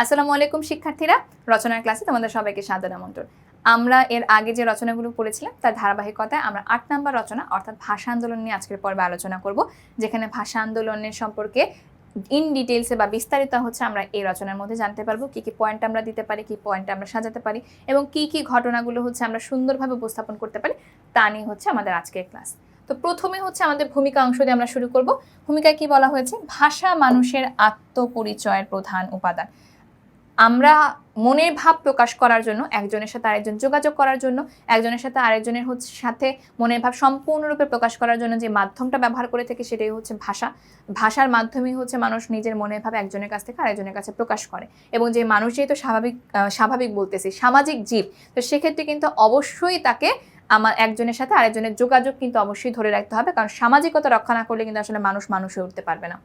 আসসালামু আলাইকুম, শিক্ষার্থীরা। রচনার ক্লাসে তোমাদের সবাইকে স্বাগত আমন্ত্রণ। আমরা এর আগে যে রচনাগুলো পড়েছিলাম, তার ধারাবাহিকতায় আমরা আট নম্বর রচনা, অর্থাৎ ভাষা আন্দোলন নিয়ে আজকের পর্বে আলোচনা করব, যেখানে ভাষা আন্দোলনের সম্পর্কে ইন ডিটেলসে বা বিস্তারিত হচ্ছে আমরা এই রচনার মধ্যে জানতে পারব, কি কি পয়েন্ট আমরা দিতে পারি, কি পয়েন্ট আমরা সাজাতে পারি, এবং কি কি ঘটনাগুলো হচ্ছে আমরা সুন্দরভাবে উপস্থাপন করতে পারি, তা নিয়ে হচ্ছে আমাদের আজকের ক্লাস। তো প্রথমে হচ্ছে আমাদের ভূমিকা অংশ দিয়ে আমরা শুরু করব। ভূমিকায় কি বলা হয়েছে? ভাষা মানুষের আত্মপরিচয়ের প্রধান উপাদান। আমরা মনের ভাব প্রকাশ করার জন্য, একজনের সাথে আরেকজন যোগাযোগ করার জন্য, একজনের সাথে আরেকজনের হচ্ছে সাথে মনের ভাব সম্পূর্ণরূপে প্রকাশ করার জন্য যে মাধ্যমটা ব্যবহার করে থাকে সেটাই হচ্ছে ভাষা। ভাষার মাধ্যমেই হচ্ছে মানুষ নিজের মনের ভাব একজনের কাছ থেকে আরেকজনের কাছে প্রকাশ করে এবং যে মানুষ যেহেতু স্বাভাবিক স্বাভাবিক বলতেছি, সামাজিক জীব, তো সেক্ষেত্রে কিন্তু অবশ্যই তাকে আমার একজনের সাথে আরেকজনের যোগাযোগ কিন্তু অবশ্যই ধরে রাখতে হবে কারণ সামাজিকতা রক্ষা না করলে কিন্তু আসলে মানুষ মানুষ হয়ে উঠতে পারবে না।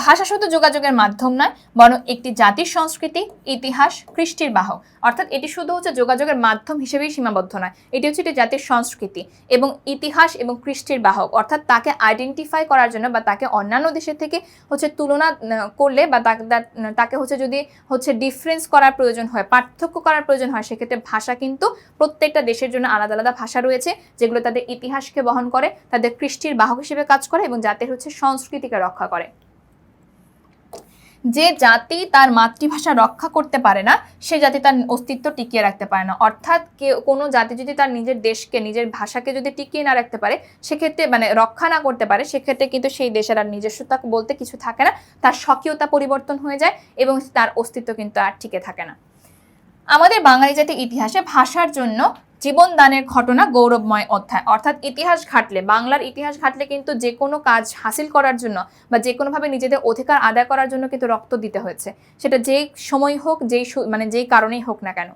ভাষা শুধু যোগাযোগের মাধ্যম নয়, বরং একটি জাতির সংস্কৃতি, ইতিহাস, কৃষ্টির বাহক। অর্থাৎ এটি শুধু হচ্ছে যোগাযোগের মাধ্যম হিসেবেই সীমাবদ্ধ নয়, এটি হচ্ছে একটি জাতির সংস্কৃতি এবং ইতিহাস এবং কৃষ্টির বাহক। অর্থাৎ তাকে আইডেন্টিফাই করার জন্য বা তাকে অন্যান্য দেশের থেকে হচ্ছে তুলনা করলে বা তাকে হচ্ছে যদি হচ্ছে ডিফারেন্স করার প্রয়োজন হয়, পার্থক্য করার প্রয়োজন হয়, সেক্ষেত্রে ভাষা কিন্তু প্রত্যেকটা দেশের জন্য আলাদা আলাদা ভাষা রয়েছে, যেগুলো তাদের ইতিহাসকে বহন করে, তাদের কৃষ্টির বাহক হিসেবে কাজ করে এবং জাতির হচ্ছে সংস্কৃতিকে রক্ষা করে। যে জাতি তার মাতৃভাষা রক্ষা করতে পারে না, সে জাতি তার অস্তিত্ব টিকিয়ে রাখতে পারে না। অর্থাৎ কেউ, কোনো জাতি যদি তার নিজের দেশকে, নিজের ভাষাকে যদি টিকিয়ে না রাখতে পারে, সেক্ষেত্রে মানে রক্ষা না করতে পারে, সেক্ষেত্রে কিন্তু সেই দেশের আর নিজস্বতা বলতে কিছু থাকে না। তার স্বকীয়তা পরিবর্তন হয়ে যায় এবং তার অস্তিত্ব কিন্তু আর টিকে থাকে না। আমাদের বাঙালি জাতির ইতিহাসে ভাষার জন্য জীবন দানের ঘটনা গৌরবময় অধ্যায়। অর্থাৎ ইতিহাস ঘাটলে, বাংলার ইতিহাস ঘাটলে কিন্তু যে কোনো কাজ হাসিল করার জন্য বা যে কোনোভাবে নিজেদের অধিকার আদায় করার জন্য কিন্তু রক্ত দিতে হয়েছে। সেটা যেই সময় হোক, যেই মানে যেই কারণেই হোক না কেন।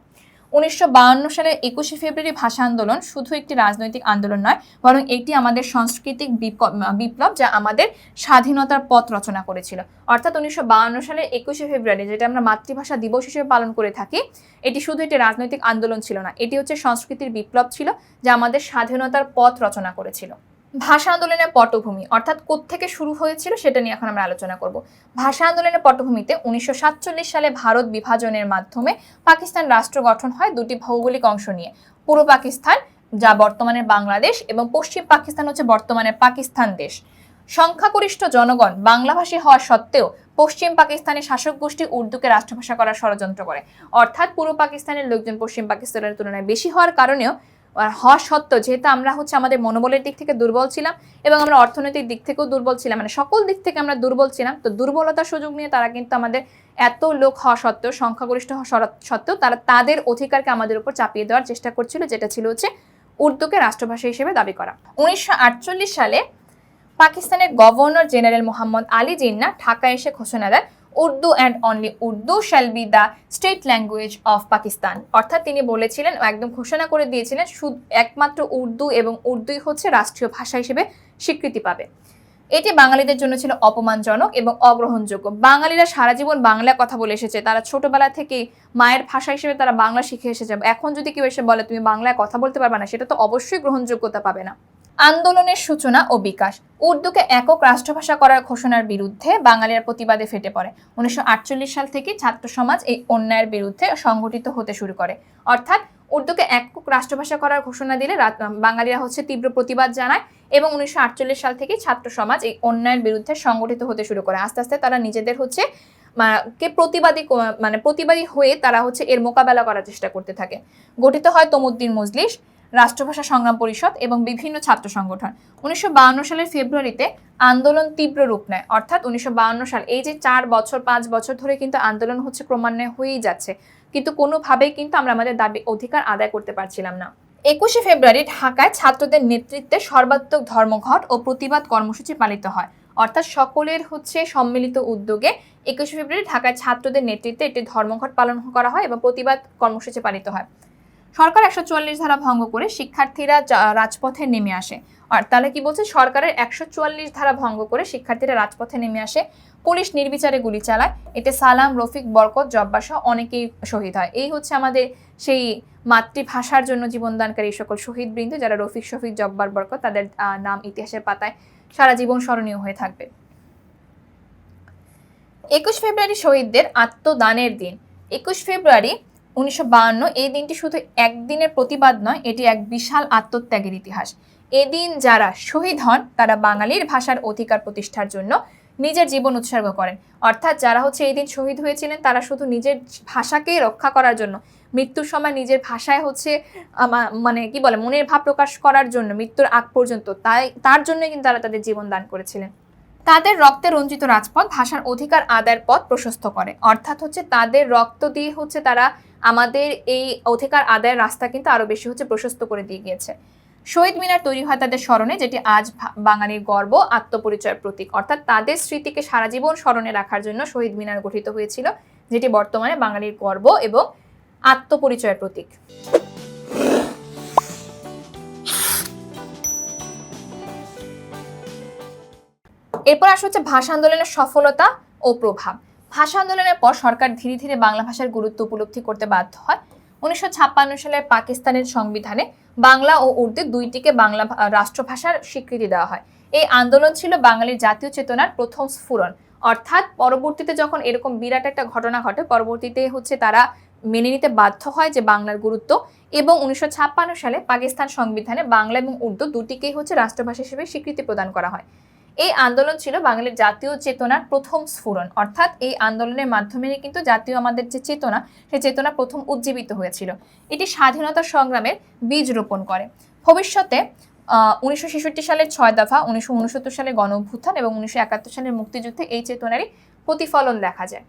উনিশশো সালে একুশে ফেব্রুয়ারি ভাষা আন্দোলন শুধু একটি রাজনৈতিক আন্দোলন নয়, বরং এটি আমাদের সাংস্কৃতিক বিপ- বিপ্লব যা আমাদের স্বাধীনতার পথ রচনা করেছিল। অর্থাৎ উনিশশো সালের একুশে ফেব্রুয়ারি যেটা আমরা মাতৃভাষা দিবস হিসেবে পালন করে থাকি, এটি শুধু একটি রাজনৈতিক আন্দোলন ছিল না, এটি হচ্ছে সংস্কৃতির বিপ্লব ছিল যা আমাদের স্বাধীনতার পথ রচনা করেছিল। ভাষা আন্দোলনের পটভূমি, অর্থাৎ কোত্থেকে শুরু হয়েছিল সেটা নিয়ে এখন আমরা আলোচনা করব। ভাষা আন্দোলনের পটভূমিতে উনিশশো সাতচল্লিশ সালে ভারত বিভাজনের মাধ্যমে পাকিস্তান রাষ্ট্র গঠন হয় দুটি ভৌগোলিক অংশ নিয়ে। পূর্ব পাকিস্তান, যা বর্তমানে বাংলাদেশ, এবং পশ্চিম পাকিস্তান হচ্ছে বর্তমানে পাকিস্তান দেশ। সংখ্যাগরিষ্ঠ জনগণ বাংলাভাষী হওয়া সত্ত্বেও পশ্চিম পাকিস্তানের শাসক গোষ্ঠী উর্দুকে রাষ্ট্রভাষা করার ষড়যন্ত্র করে। অর্থাৎ পূর্ব পাকিস্তানের লোকজন পশ্চিম পাকিস্তানের তুলনায় বেশি হওয়ার কারণেও হওয়া সত্ত্বেও যেহেতু আমরা হচ্ছে আমাদের মনোবলের দিক থেকে দুর্বল ছিলাম এবং আমরা অর্থনৈতিক দিক থেকেও দুর্বল ছিলাম মানে সকল দিক থেকে আমরা দুর্বল ছিলাম, তো দুর্বলতার সুযোগ নিয়ে তারা কিন্তু আমাদের এত লোক হওয়া সত্ত্বেও, সংখ্যাগরিষ্ঠ হওয়া সত্ত্বেও তারা তাদের অধিকারকে আমাদের উপর চাপিয়ে দেওয়ার চেষ্টা করছিল, যেটা ছিল হচ্ছে উর্দুকে রাষ্ট্রভাষা হিসেবে দাবি করা। উনিশশো আটচল্লিশ সালে পাকিস্তানের গভর্নর জেনারেল মোহাম্মদ আলী জিন্না ঢাকায় এসে ঘোষণা দেন Urdu and only Urdu shall be the state language of Pakistan অর্থাৎ তিনি বলেছিলেন একদম ঘোষণা করে দিয়েছিলেন, শুধু একমাত্র উর্দু এবং উর্দুই হচ্ছে রাষ্ট্রীয় ভাষা হিসেবে স্বীকৃতি পাবে। এটি বাঙালিদের জন্য ছিল অপমানজনক এবং অগ্রহণযোগ্য। বাঙালিরা সারা জীবন বাংলা কথা বলে এসেছে, তারা ছোটবেলা থেকেই মায়ের ভাষা হিসেবে তারা বাংলা শিখে এসেছে। এখন যদি কেউ এসে বলে, তুমি বাংলায় কথা বলতে পারবে না, সেটা তো অবশ্যই গ্রহণযোগ্যতা পাবে না। আন্দোলনের সূচনা ও বিকাশ। উর্দুকে একক রাষ্ট্রভাষা করার ঘোষণার বিরুদ্ধে বাঙালিরা প্রতিবাদে ফেটে পড়ে। উনিশশো আটচল্লিশ সাল থেকে ছাত্র সমাজ এই অন্যায়ের বিরুদ্ধে সংগঠিত হতে শুরু করে। অর্থাৎ উর্দুকে একক রাষ্ট্রভাষা করার ঘোষণা দিলে বাঙালিরা হচ্ছে তীব্র প্রতিবাদ জানায় এবং উনিশশো আটচল্লিশ সাল থেকে ছাত্র সমাজ এই অন্যায়ের বিরুদ্ধে সংগঠিত হতে শুরু করে। আস্তে আস্তে তারা নিজেদের হচ্ছে কে প্রতিবাদী মানে প্রতিবাদী হয়ে তারা হচ্ছে এর মোকাবেলা করার চেষ্টা করতে থাকে। গঠিত হয় তমুদ্দিন মজলিস। রাষ্ট্রভাষা সংগ্রাম পরিষদ এবং বিভিন্ন ছাত্র সংগঠন। উনিশশো সালের ফেব্রুয়ারিতে আন্দোলন তীব্র রূপ নেয়। অর্থাৎ উনিশশো সাল, এই যে চার বছর, পাঁচ বছর ধরে কিন্তু আন্দোলন হচ্ছে, ক্রমান্বয়ে হয়েই যাচ্ছে। কিন্তু কোনোভাবেই কিন্তু আমরা আমাদের দাবি, অধিকার আদায় করতে পারছিলাম না। একুশে ফেব্রুয়ারি ঢাকায় ছাত্রদের নেতৃত্বে সর্বাত্মক ধর্মঘট ও প্রতিবাদ কর্মসূচি পালিত হয়। অর্থাৎ সকলের হচ্ছে সম্মিলিত উদ্যোগে একুশে ফেব্রুয়ারি ঢাকায় ছাত্রদের নেতৃত্বে একটি ধর্মঘট পালন করা হয় এবং প্রতিবাদ কর্মসূচি পালিত হয়। সরকার একশো চুয়াল্লিশ ধারা ভঙ্গ করে শিক্ষার্থীরা রাজপথে নেমে আসে। আর তাহলে কি বলছে? সরকারের একশো চুয়াল্লিশ ধারা ভঙ্গ করে শিক্ষার্থীরা রাজপথে নেমে আসে। পুলিশ নির্বিচারে গুলি চালায়। এতে সালাম, রফিক, বরকত, জব্বার সহ অনেকেই শহীদ হয়। এই হচ্ছে আমাদের সেই মাতৃভাষার জন্য জীবনদানকারী সকল শহীদবৃন্দ যারা রফিক, শফিক, জব্বার, বরকত তাদের নাম ইতিহাসের পাতায় সারা জীবন স্মরণীয় হয়ে থাকবে। একুশ ফেব্রুয়ারি শহীদদের আত্মদানের দিন। একুশ ফেব্রুয়ারি উনিশশো এই দিনটি শুধু একদিনের প্রতিবাদ নয়, এটি এক বিশাল আত্মত্যাগের ইতিহাস। এদিন যারা শহীদ হন, তারা বাঙালির ভাষার অধিকার প্রতিষ্ঠার জন্য নিজের জীবন উৎসর্গ করেন। অর্থাৎ যারা হচ্ছে এই দিন শহীদ হয়েছিলেন, তারা শুধু নিজের ভাষাকে রক্ষা করার জন্য, মৃত্যুর সময় নিজের ভাষায় হচ্ছে মানে কি বলে, মনের ভাব প্রকাশ করার জন্য, মৃত্যুর আগ পর্যন্ত, তাই, তার জন্য কিন্তু তারা তাদের জীবন দান করেছিলেন। তাদের রক্তে রঞ্জিত রাজপথ ভাষার অধিকার আদায়ের পথ প্রশস্ত করে। অর্থাৎ হচ্ছে তাদের রক্ত দিয়ে হচ্ছে তারা আমাদের এই অধিকার আদায়ের রাস্তা কিন্তু আরও বেশি হচ্ছে প্রশস্ত করে দিয়ে গিয়েছে। শহীদ মিনার তৈরি হয় তাদের স্মরণে, যেটি আজ বাঙালির গর্ব, আত্মপরিচয়ের প্রতীক। অর্থাৎ তাদের স্মৃতিকে সারা জীবন স্মরণে রাখার জন্য শহীদ মিনার গঠিত হয়েছিল, যেটি বর্তমানে বাঙালির গর্ব এবং আত্মপরিচয়ের প্রতীক। এরপর আসা হচ্ছে ভাষা আন্দোলনের সফলতা ও প্রভাব। ভাষা আন্দোলনের পর সরকার ধীরে ধীরে বাংলা ভাষার গুরুত্ব উপলব্ধি করতে বাধ্য হয়। উনিশশো সালের পাকিস্তানের সংবিধানে বাংলা ও উর্দু দুইটিকে বাংলা রাষ্ট্রভাষার স্বীকৃতি দেওয়া হয়। এই আন্দোলন ছিল বাঙালির জাতীয় চেতনার প্রথম স্ফুরণ। অর্থাৎ পরবর্তীতে যখন এরকম বিরাট একটা ঘটনা ঘটে, পরবর্তীতে হচ্ছে তারা মেনে নিতে বাধ্য হয় যে বাংলার গুরুত্ব এবং উনিশশো ছাপ্পান্ন সালে পাকিস্তান সংবিধানে বাংলা এবং উর্দু দুটিকেই হচ্ছে রাষ্ট্রভাষা হিসেবে স্বীকৃতি প্রদান করা হয়। এই আন্দোলন ছিল বাঙালির জাতীয় চেতনার প্রথম স্ফুরণ। অর্থাৎ এই আন্দোলনের মাধ্যমে কিন্তু জাতীয় আমাদের যে চেতনা, সেই চেতনা প্রথম উজ্জীবিত হয়েছিল। এটি স্বাধীনতা সংগ্রামের বীজ রোপণ করে। ভবিষ্যতে উনিশশো ছেষট্টি সালের ছয় দফা, উনিশশো উনসত্তর সালের গণ এবং উনিশশো একাত্তর সালের মুক্তিযুদ্ধে এই চেতনারই প্রতিফলন দেখা যায়।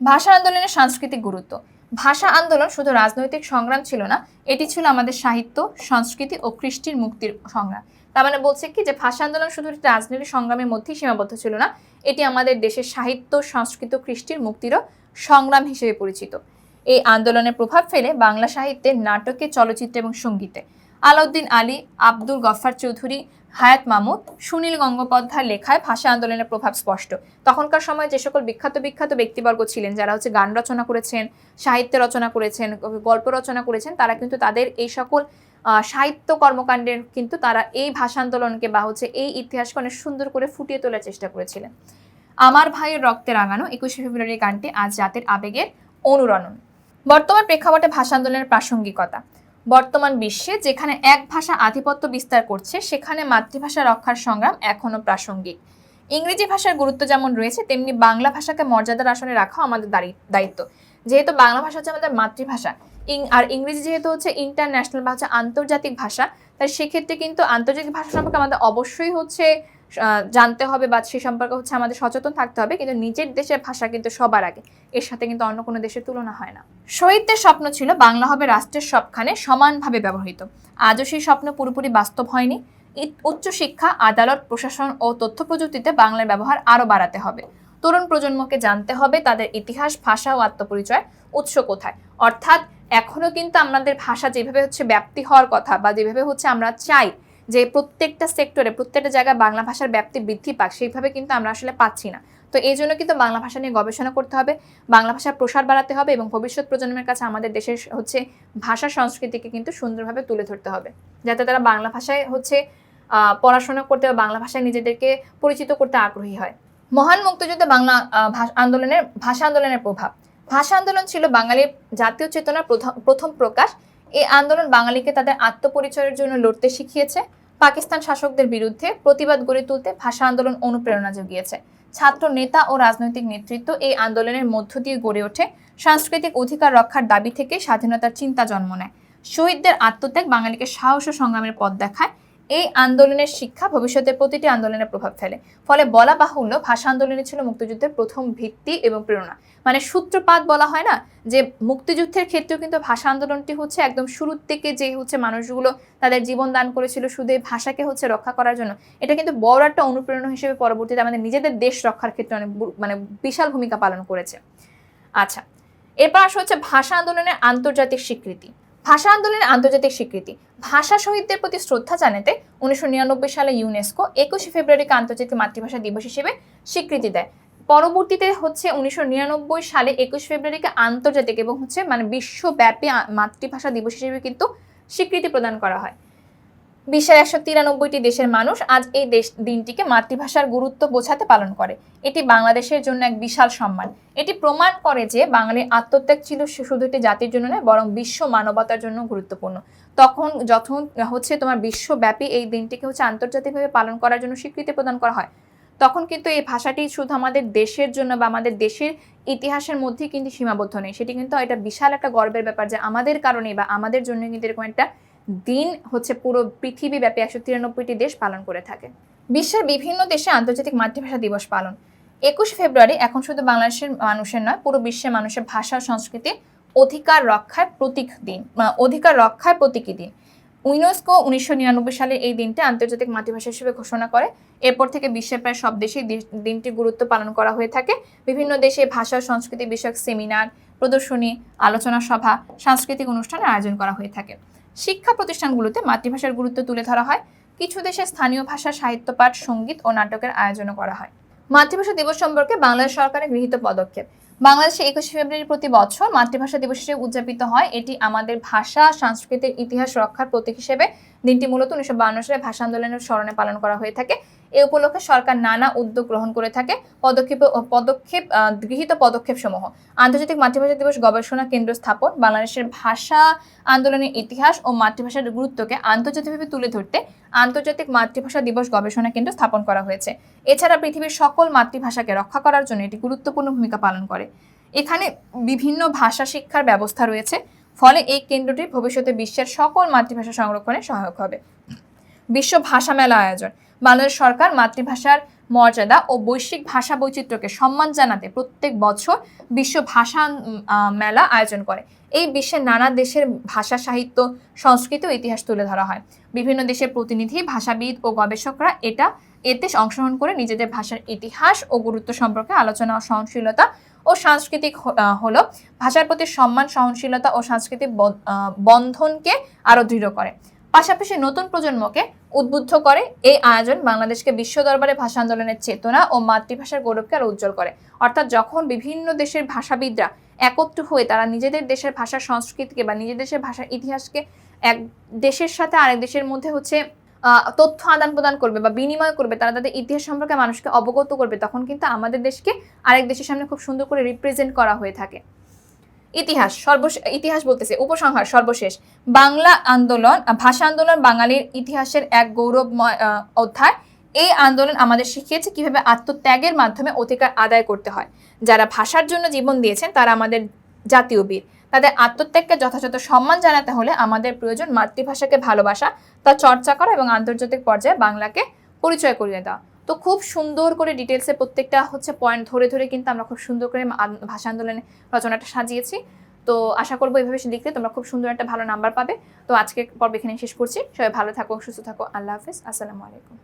ভাষা আন্দোলনের সাংস্কৃতিক গুরুত্ব। ভাষা আন্দোলন শুধু রাজনৈতিক সংগ্রাম ছিল না, এটি ছিল আমাদের সাহিত্য, সংস্কৃতি ও কৃষ্টির মুক্তির সংগ্রাম। তার মানে বলছে কি যে ভাষা আন্দোলন শুধু রাজনৈতিক সংগ্রামের মধ্যেই সীমাবদ্ধ ছিল না, এটি আমাদের দেশের সাহিত্য, সংস্কৃত, কৃষ্টির মুক্তিরও সংগ্রাম হিসেবে পরিচিত। এই আন্দোলনের প্রভাব ফেলে বাংলা সাহিত্যে নাটকে, চলচ্চিত্রে এবং সঙ্গীতে। আলাউদ্দিন আলী, আব্দুল গফার চৌধুরী, হায়াত মামুদ, সুনীল গঙ্গোপাধ্যায় লেখায় ভাষা আন্দোলনের প্রভাব স্পষ্ট। তখনকার সময় যে সকল বিখ্যাত বিখ্যাত ব্যক্তিবর্গ ছিলেন, যারা হচ্ছে গান রচনা করেছেন, সাহিত্য রচনা করেছেন, গল্প রচনা করেছেন, তারা কিন্তু তাদের এই সকল সাহিত্য কর্মকাণ্ডের কিন্তু তারা এই ভাষা আন্দোলনকে বা হচ্ছে এই ইতিহাসকে অনেক সুন্দর করে ফুটিয়ে তোলার চেষ্টা করেছিলেন। আমার ভাইয়ের রক্তে রাঙানো একুশে ফেব্রুয়ারি গানটি আজ জাতির আবেগের অনুরণন। বর্তমান প্রেক্ষাপটে ভাষা আন্দোলনের প্রাসঙ্গিকতা। বর্তমান বিশ্বে যেখানে এক ভাষা আধিপত্য বিস্তার করছে, সেখানে মাতৃভাষা রক্ষার সংগ্রাম এখনও প্রাসঙ্গিক। ইংরেজি ভাষার গুরুত্ব যেমন রয়েছে, তেমনি বাংলা ভাষাকে মর্যাদার আসনে রাখা আমাদের দায়ি- দায়িত্ব। যেহেতু বাংলা ভাষা হচ্ছে আমাদের মাতৃভাষা আর ইংরেজি যেহেতু হচ্ছে ইন্টারন্যাশনাল বা হচ্ছে আন্তর্জাতিক ভাষা, তাই সেক্ষেত্রে কিন্তু আন্তর্জাতিক ভাষা সম্পর্কে আমাদের অবশ্যই হচ্ছে জানতে হবে বা সে সম্পর্কে হচ্ছে আমাদের সচেতন থাকতে হবে। কিন্তু নিজের দেশের ভাষা কিন্তু সবার আগে। এর সাথে কিন্তু অন্য কোনো দেশের তুলনা হয় না। শহীদদের স্বপ্ন ছিল বাংলা হবে রাষ্ট্রের সবখানে সমানভাবে ব্যবহৃত। আজও সেই স্বপ্ন পুরোপুরি বাস্তব হয়নি। ই- উচ্চশিক্ষা, আদালত, প্রশাসন ও তথ্য প্রযুক্তিতে বাংলার ব্যবহার আরও বাড়াতে হবে। তরুণ প্রজন্মকে জানতে হবে তাদের ইতিহাস, ভাষা ও আত্মপরিচয় উৎস কোথায়। অর্থাৎ এখনও কিন্তু আমাদের ভাষা যেভাবে হচ্ছে ব্যাপ্তি হওয়ার কথা বা যেভাবে হচ্ছে আমরা চাই যে প্রত্যেকটা সেক্টরে প্রত্যেকটা জায়গায় বাংলা ভাষার ব্যাপ্তি বৃদ্ধি পাক, সেইভাবে কিন্তু আমরা আসলে পাচ্ছি না। তো এই জন্য কিন্তু বাংলা ভাষা নিয়ে গবেষণা করতে হবে, বাংলা ভাষার প্রসার বাড়াতে হবে এবং ভবিষ্যৎ প্রজন্মের কাছে আমাদের দেশের হচ্ছে ভাষা সংস্কৃতিকে কিন্তু সুন্দরভাবে তুলে ধরতে হবে। যাতে তারা বাংলা ভাষায় হচ্ছে পড়াশোনা করতে বা বাংলা ভাষায় নিজেদেরকে পরিচিত করতে আগ্রহী হয়। মহান মুক্তিযুদ্ধে বাংলা আন্দোলনের, ভাষা আন্দোলনের প্রভাব। ভাষা আন্দোলন ছিল বাঙালির জাতীয় চেতনার প্রথম- প্রকাশ। এই আন্দোলন বাঙালিকে তাদের আত্মপরিচয়ের জন্য লড়তে শিখিয়েছে। পাকিস্তান শাসকদের বিরুদ্ধে প্রতিবাদ গড়ে তুলতে ভাষা আন্দোলন অনুপ্রেরণা জুগিয়েছে। ছাত্র, নেতা ও রাজনৈতিক নেতৃত্ব এই আন্দোলনের মধ্য দিয়ে গড়ে ওঠে। সাংস্কৃতিক অধিকার রক্ষার দাবি থেকে স্বাধীনতার চিন্তা জন্ম নেয়। শহীদদের আত্মত্যাগ বাঙালিকে সাহস ও সংগ্রামের পথ দেখায়। এই আন্দোলনের শিক্ষা ভবিষ্যতে প্রতিটি আন্দোলনের প্রভাব ফেলে। ফলে বলা বাহুল্য, ভাষা আন্দোলনই ছিল মুক্তিযুদ্ধের প্রথম ভিত্তি এবং প্রেরণা। মানে সূত্রপাত বলা হয় না যে, মুক্তিযুদ্ধের ক্ষেত্রেও কিন্তু ভাষা আন্দোলনটি হচ্ছে একদম শুরুর থেকে যে হচ্ছে মানুষগুলো তাদের জীবন দান করেছিল শুধু এই ভাষাকে হচ্ছে রক্ষা করার জন্য, এটা কিন্তু বড় একটা অনুপ্রেরণা হিসেবে পরবর্তীতে আমাদের নিজেদের দেশ রক্ষার ক্ষেত্রে অনেক মানে বিশাল ভূমিকা পালন করেছে। আচ্ছা এরপর আসা হচ্ছে ভাষা আন্দোলনের আন্তর্জাতিক স্বীকৃতি। ভাষা আন্দোলনের আন্তর্জাতিক স্বীকৃতি। ভাষা শহীদদের প্রতি শ্রদ্ধা জানাতে উনিশশো নিরানব্বই সালে ইউনেস্কো একুশে ফেব্রুয়ারিকে আন্তর্জাতিক মাতৃভাষা দিবস হিসেবে স্বীকৃতি দেয়। পরবর্তীতে হচ্ছে উনিশশো নিরানব্বই সালে একুশ ফেব্রুয়ারিকে আন্তর্জাতিক এবং হচ্ছে মানে বিশ্বব্যাপী মাতৃভাষা দিবস হিসেবে কিন্তু স্বীকৃতি প্রদান করা হয়। বিশ্বের একশো তিরানব্বইটি দেশের মানুষ আজ এই দেশ দিনটিকে মাতৃভাষার গুরুত্ব বোঝাতে পালন করে। এটি বাংলাদেশের জন্য এক বিশাল সম্মান। এটি প্রমাণ করে যে বাঙালির আত্মত্যাগ ছিল শুধু একটি জাতির জন্য নয়, বরং বিশ্ব মানবতার জন্য গুরুত্বপূর্ণ। তখন যখন হচ্ছে তোমার বিশ্বব্যাপী এই দিনটিকে হচ্ছে আন্তর্জাতিকভাবে পালন করার জন্য স্বীকৃতি প্রদান করা হয়, তখন কিন্তু এই ভাষাটি শুধু আমাদের দেশের জন্য বা আমাদের দেশের ইতিহাসের মধ্যেই কিন্তু সীমাবদ্ধ নেই। সেটি কিন্তু এটা বিশাল একটা গর্বের ব্যাপার যে আমাদের কারণে বা আমাদের জন্য কিন্তু এরকম একটা দিন হচ্ছে পুরো পৃথিবীব্যাপী একশো তিরানব্বইটি দেশ পালন করে থাকে। বিশ্বের বিভিন্ন দেশে আন্তর্জাতিক মাতৃভাষা দিবস পালন। একুশ ফেব্রুয়ারি এখন শুধু বাংলাদেশের মানুষের নয়, পুরো বিশ্বের মানুষের ভাষা সংস্কৃতি অধিকার রক্ষায় প্রতীক দিন অধিকার রক্ষায় প্রতীকী দিন। ইউনেস্কো উনিশশো নিরানব্বই সালে এই দিনটি আন্তর্জাতিক মাতৃভাষা হিসেবে ঘোষণা করে। এরপর থেকে বিশ্বের প্রায় সব দেশেই দি- দিনটির গুরুত্ব পালন করা হয়ে থাকে। বিভিন্ন দেশে ভাষা সংস্কৃতি বিষয়ক সেমিনার, প্রদর্শনী, আলোচনা সভা, সাংস্কৃতিক অনুষ্ঠানের আয়োজন করা হয়ে থাকে। শিক্ষা প্রতিষ্ঠানগুলোতে মাতৃভাষার গুরুত্ব তুলে ধরা হয়। কিছু দেশে স্থানীয় ভাষা সাহিত্য পাঠ সংগীত ও নাটকের আয়োজনও করা হয়। মাতৃভাষা দিবস সম্পর্কে বাংলাদেশ সরকারের গৃহীত পদক্ষেপ। বাংলাদেশে একুশে ফেব্রুয়ারি প্রতি বছর মাতৃভাষা দিবস হিসেবে উদযাপিত হয়। এটি আমাদের ভাষা, সংস্কৃতির ইতিহাস রক্ষার প্রতীক হিসেবে দিনটি মূলত উনিশশো সালে ভাষা আন্দোলনের স্মরণে পালন করা হয়ে থাকে। এ উপলক্ষে সরকার নানা উদ্যোগ গ্রহণ করে থাকে পদক্ষেপ পদক্ষেপ গৃহীত পদক্ষেপ সমূহ আন্তর্জাতিক মাতৃভাষা দিবস গবেষণা কেন্দ্র স্থাপন, বাংলাদেশের ভাষা আন্দোলনের ইতিহাস ও মাতৃভাষার গুরুত্বকে আন্তর্জাতিকভাবে তুলে ধরতে আন্তর্জাতিক মাতৃভাষা দিবস গবেষণা কেন্দ্র স্থাপন করা হয়েছে। এছাড়া পৃথিবীর সকল মাতৃভাষাকে রক্ষা করার জন্য এটি গুরুত্বপূর্ণ ভূমিকা পালন করে। এখানে বিভিন্ন ভাষা শিক্ষার ব্যবস্থা রয়েছে, ফলে এই কেন্দ্রটি ভবিষ্যতে বিশ্বের সকল মাতৃভাষা সংরক্ষণে সহায়ক হবে। বিশ্ব ভাষা মেলা আয়োজন। বাংলাদেশ সরকার মাতৃভাষার মর্যাদা ও বৈশ্বিক ভাষা বৈচিত্র্যকে সম্মান জানাতে প্রত্যেক বছর বিশ্ব ভাষা মেলা আয়োজন করে। এই বিশ্বের নানা দেশের ভাষা, সাহিত্য, সংস্কৃতি ও ইতিহাস তুলে ধরা হয়। বিভিন্ন দেশের প্রতিনিধি, ভাষাবিদ ও গবেষকরা এটা, এতে অংশগ্রহণ করে নিজেদের ভাষার ইতিহাস ও গুরুত্ব সম্পর্কে আলোচনা ও সহনশীলতা ও সাংস্কৃতিক হলো ভাষার প্রতি সম্মান, সহনশীলতা ও সাংস্কৃতিক বন্ধনকে আরও দৃঢ় করে। পাশাপাশি নতুন প্রজন্মকে উদ্বুদ্ধ করে এই আয়োজন বাংলাদেশকে বিশ্ব দরবারে ভাষা আন্দোলনের চেতনা ও মাতৃভাষার গৌরবকে আরও উজ্জ্বল করে। অর্থাৎ যখন বিভিন্ন দেশের ভাষাবিদরা একত্র হয়ে তারা নিজেদের দেশের ভাষা সংস্কৃতিকে বা নিজেদের দেশের ভাষার ইতিহাসকে এক দেশের সাথে আরেক দেশের মধ্যে হচ্ছে তথ্য আদান প্রদান করবে বা বিনিময় করবে, তারা তাদের ইতিহাস সম্পর্কে মানুষকে অবগত করবে, তখন কিন্তু আমাদের দেশকে আরেক দেশের সামনে খুব সুন্দর করে রিপ্রেজেন্ট করা হয়ে থাকে। ইতিহাস সর্বশেষ ইতিহাস বলতেছে, উপসংহার, সর্বশেষ। বাংলা আন্দোলন ভাষা আন্দোলন বাঙালির ইতিহাসের এক গৌরবময় অধ্যায়। এই আন্দোলন আমাদের শিখিয়েছে কীভাবে আত্মত্যাগের মাধ্যমে অধিকার আদায় করতে হয়। যারা ভাষার জন্য জীবন দিয়েছেন, তারা আমাদের জাতীয় বীর। তাদের আত্মত্যাগকে যথাযথ সম্মান জানাতে হলে আমাদের প্রয়োজন মাতৃভাষাকে ভালোবাসা, তা চর্চা করা এবং আন্তর্জাতিক পর্যায়ে বাংলাকে পরিচয় করিয়ে দেওয়া। তো খুব সুন্দর করে ডিটেলসে প্রত্যেকটা হচ্ছে পয়েন্ট ধরে ধরে কিন্তু আমরা খুব সুন্দর করে ভাষা আন্দোলনে রচনাটা সাজিয়েছি। তো আশা করব এইভাবে লিখলে তোমরা খুব সুন্দর একটা ভালো নাম্বার পাবে। তো আজকে পর্ব এখানে শেষ করছি। সবাই ভালো থাকো, সুস্থ থাকো। আল্লাহ হাফিজ। আসসালামু আলাইকুম।